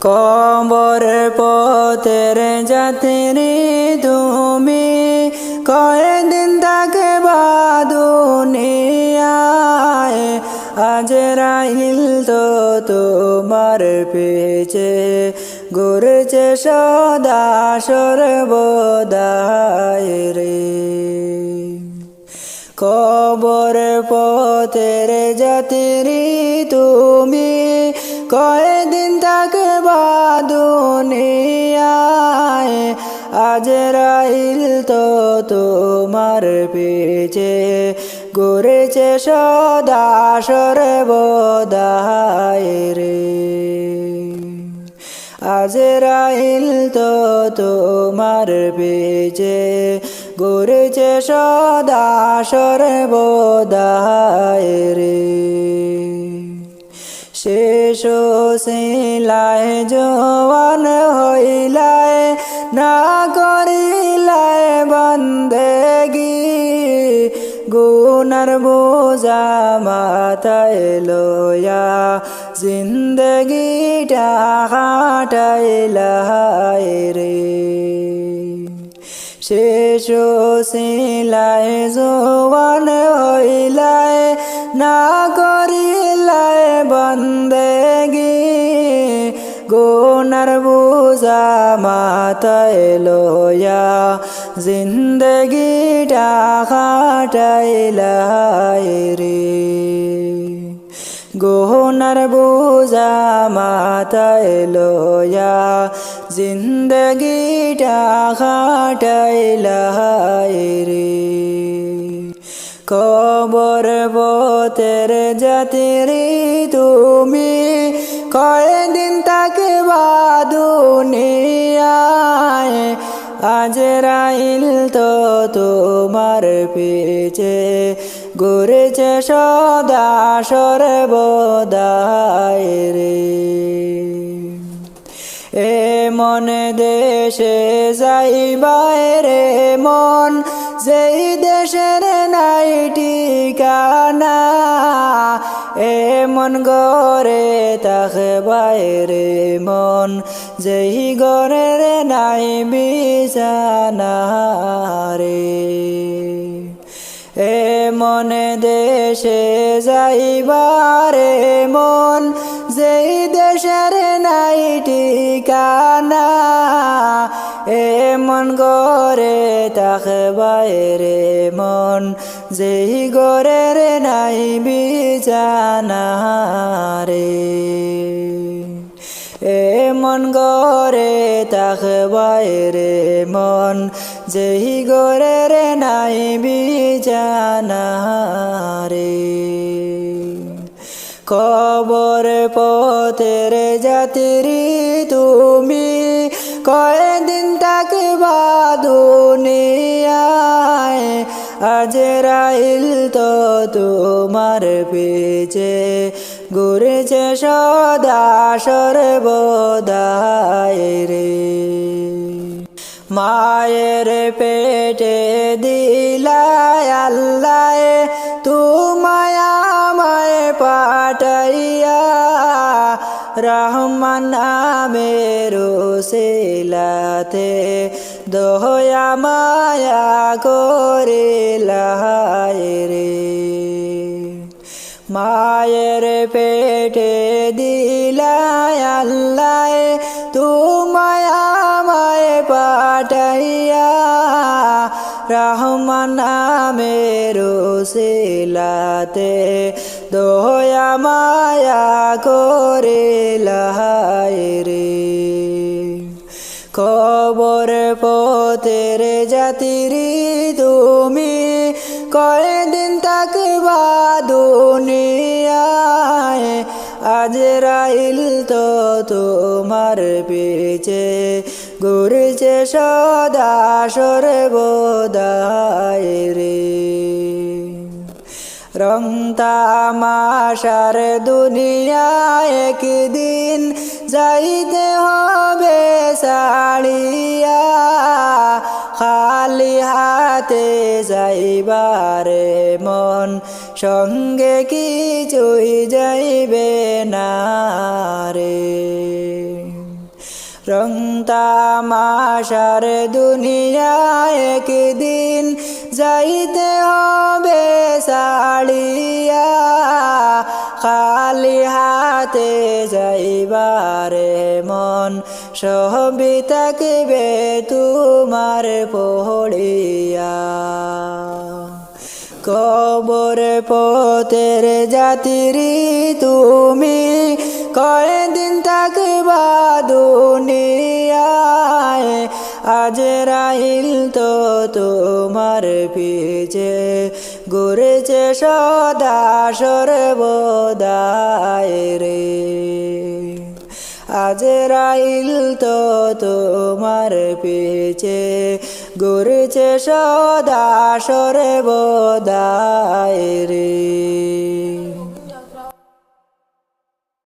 কবর পথের যাত্রী তুমি কয়দিন তাকে বাদুনিয়ায় আজ রাহিল তো তোমার পেছে, ঘুরছে সদা সর্বদায় রে কবর পথের যাত্রী তুমি কয়দিন তাকে বাদুনিয়ায় আজ রাইল তো তোমার পেছে, ঘুরেছে সদা সর্বদায় রে। আজরাইল তো তোমার পেছে, ঘুরেছে সদা সর্বদায় রে। শেষ শিলায় জওয়ান হইলায় না করিলায় বন্দেগি। গুনার বোঝা মাথায় লয়া জিন্দগিটা কাটাইলায় রে। শেষ শিলায় জোয়ান হইলায় না করিলায় বন্দেগি, গোনার বুঝা মাথায় লয়া জিন্দগিটা কাটাইলায় রে। গোহনার বোঝা মাথায় লয়া জিন্দগিটা খাটাইলাই রে। কবর বতের জাতিরি তুমি কয়দিন তাকে বাদুনিয়ায় আজ রাইল তো তোমার পেছে ঘুরেছে সদা সর্বদায় রে এ মন দেশে যাইবাই রে মন যেই দেশের নাই ঠিকানা, এ মন গরে তাকে বাইরে মন। যেই গরের নাই বিছানা রে, এ মনে দেশে যাইবারে মন। যেই দেশের নাই ঠিকানা এ মন গরে তাকে বাইরে মন, যেই গরের নাই বিজানা রে এ মন গরে তাক বাইরে মন, যেই গরের নাই বিজানা রে কবর পথের যাত্রী তুমি কয়দিন তাক বাদুনিয়ায় আজ রাইল তো তোমার পেছে ঘুরেছে সদা সর্বদায় রে। মায়ের পেটে রহমান নামের সেলাতে দয়া মায়া করে রে। মায়ের পেটে দিলায় আল্লাহ, তোমায় আমায় পাঠাইয়া রহমান নামের সেলাতে দয়া মায়া করে রে। খবর পথের জাতিরি তুমি কয়দিন তাক বাদুনিয়ায় আজ রাইল তো তোমার পেছে, ঘুরছে সদা সর্বদায় রে। রং তামাশার দুনিয়ায় একদিন যাইতে হবে সাড়িয়া খালি হাতে যাইবারে মন সঙ্গে কিছুই যাইবে না রে। রং তামাশার দুনিয়া একদিন যাইতে হবে সাড়িয়া খালি হাতে যাইবারে মন সহবি থাকবে তোমার পড়িয়া কবর পথের জাতিরি তুমি কয়দিন রাইল তো তোমার পিছে, ঘুরেছে সদা সর্বদায় রে। আজ রাইল তো তোমার পিছে, ঘুরছে সদা সর্বদায় রে।